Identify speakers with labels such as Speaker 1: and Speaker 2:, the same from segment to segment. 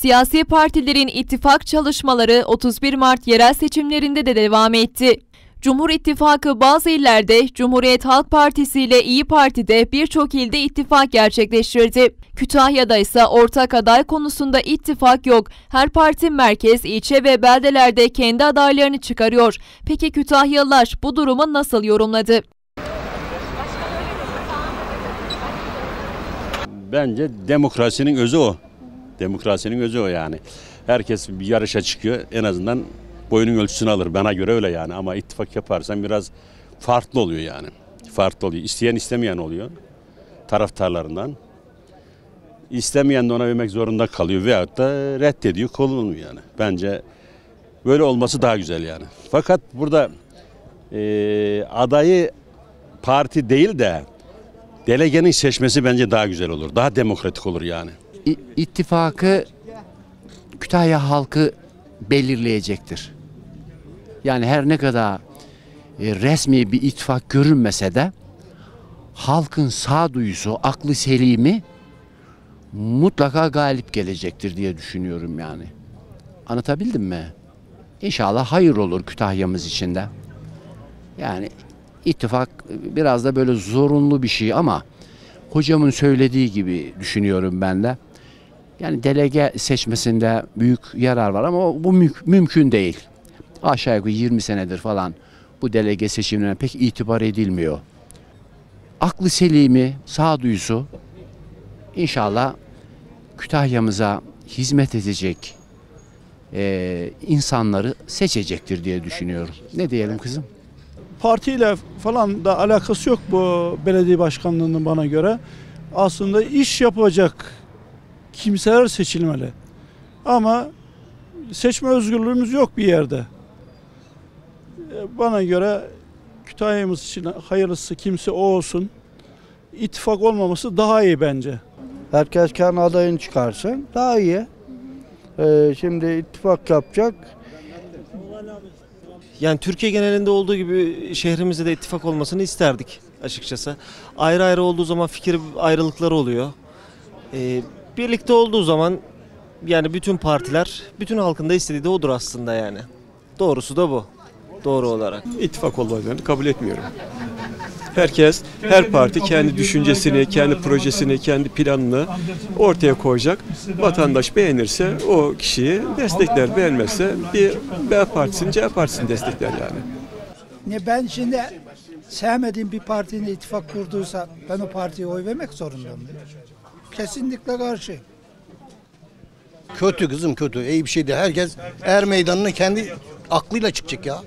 Speaker 1: Siyasi partilerin ittifak çalışmaları 31 Mart yerel seçimlerinde de devam etti. Cumhur İttifakı bazı illerde Cumhuriyet Halk Partisi ile İyi Parti'de birçok ilde ittifak gerçekleştirdi. Kütahya'da ise ortak aday konusunda ittifak yok. Her parti merkez, ilçe ve beldelerde kendi adaylarını çıkarıyor. Peki Kütahyalılar bu durumu nasıl yorumladı?
Speaker 2: Bence demokrasinin özü o. Demokrasinin özü o yani. Herkes bir yarışa çıkıyor. En azından boyunun ölçüsünü alır. Bana göre öyle yani. Ama ittifak yaparsan biraz farklı oluyor yani. Farklı oluyor. İsteyen istemeyen oluyor. Taraftarlarından. İstemeyen de ona vermek zorunda kalıyor. Veyahut da reddediyor. Kolunmuyor yani. Bence böyle olması daha güzel yani. Fakat burada eee, adayı parti değil de delegenin seçmesi bence daha güzel olur. Daha demokratik olur yani.
Speaker 3: İttifakı Kütahya halkı belirleyecektir. Yani her ne kadar e, resmi bir ittifak görünmese de halkın sağduyusu, aklı selimi mutlaka galip gelecektir diye düşünüyorum yani. Anlatabildim mi? İnşallah hayır olur Kütahya'mız için de. Yani ittifak biraz da böyle zorunlu bir şey ama hocamın söylediği gibi düşünüyorum ben de. Yani delege seçmesinde büyük yarar var ama bu mü- mümkün değil. Aşağı yukarı 20 senedir falan bu delege seçimlerine pek itibar edilmiyor. Aklı selimi, sağduyusu inşallah Kütahya'mıza hizmet edecek eee, insanları seçecektir diye düşünüyorum. Ne diyelim kızım?
Speaker 4: partiyle falan da alakası yok bu belediye başkanlığının bana göre. Aslında iş yapacak kimseler seçilmeli. Ama seçme özgürlüğümüz yok bir yerde. E, Bana göre Kütahya'mız için hayırlısı kimse o olsun. İttifak olmaması daha iyi bence.
Speaker 5: Herkes kendi adayını çıkarsın daha iyi. Ee, şimdi ittifak yapacak.
Speaker 6: Yani Türkiye genelinde olduğu gibi şehrimizde de ittifak olmasını isterdik açıkçası. Ayrı ayrı olduğu zaman fikir ayrılıkları oluyor. Ee, birlikte olduğu zaman yani bütün partiler, bütün halkın da istediği de odur aslında yani. Doğrusu da bu. Doğru olarak.
Speaker 7: ittifak olmadığını kabul etmiyorum. Herkes, her parti kendi düşüncesini, kendi projesini, kendi planını ortaya koyacak. Vatandaş beğenirse o kişiyi destekler, beğenmezse bir B partisini, C partisini destekler yani.
Speaker 8: Ne ben şimdi sevmediğim bir partinin ittifak kurduysa ben o partiye oy vermek zorundayım. Kesinlikle karşı.
Speaker 9: Kötü kızım kötü. İyi bir şey değil. Herkes er meydanına kendi aklıyla çıkacak ya.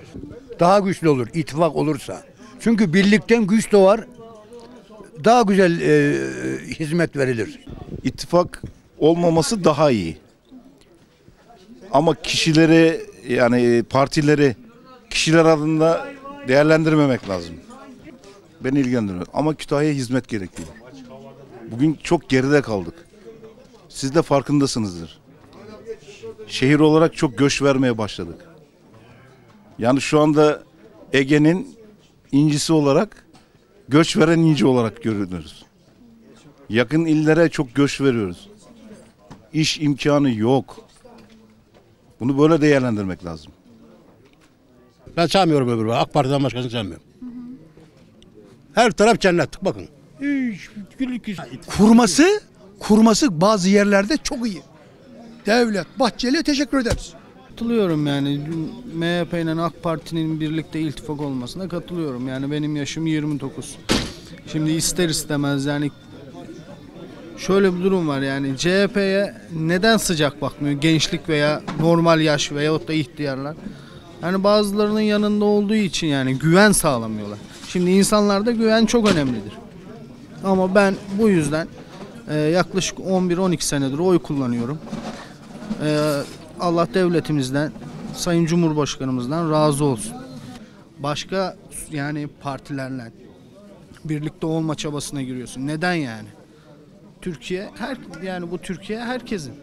Speaker 10: daha güçlü olur ittifak olursa. Çünkü birlikten güç doğar. Daha güzel e, hizmet verilir.
Speaker 11: ittifak olmaması daha iyi. Ama kişileri yani partileri kişiler adında değerlendirmemek lazım. Beni ilgilendirmiyor. Ama Kütahya'ya hizmet gerekiyor. Bugün çok geride kaldık. Siz de farkındasınızdır. Şehir olarak çok göç vermeye başladık. Yani şu anda Ege'nin incisi olarak göç veren inci olarak görünürüz. Yakın illere çok göç veriyoruz. İş imkanı yok. Bunu böyle değerlendirmek lazım.
Speaker 10: Ben sevmiyorum öbürü. AK Parti'den başkasını sevmiyorum. Her taraf cennet. Bakın. Hiç, güllük yüz-
Speaker 8: Kurması, kurması bazı yerlerde çok iyi. Devlet, Bahçeli'ye teşekkür ederiz.
Speaker 12: Katılıyorum yani MHP ile AK Parti'nin birlikte iltifak olmasına katılıyorum. Yani benim yaşım 29. Şimdi ister istemez yani şöyle bir durum var yani CHP'ye neden sıcak bakmıyor gençlik veya normal yaş veyahut da ihtiyarlar? Yani bazılarının yanında olduğu için yani güven sağlamıyorlar. Şimdi insanlarda güven çok önemlidir. Ama ben bu yüzden e, yaklaşık 11-12 senedir oy kullanıyorum. E, Allah devletimizden, Sayın Cumhurbaşkanımızdan razı olsun. Başka yani partilerle birlikte olma çabasına giriyorsun. Neden yani? Türkiye her yani bu Türkiye herkesin.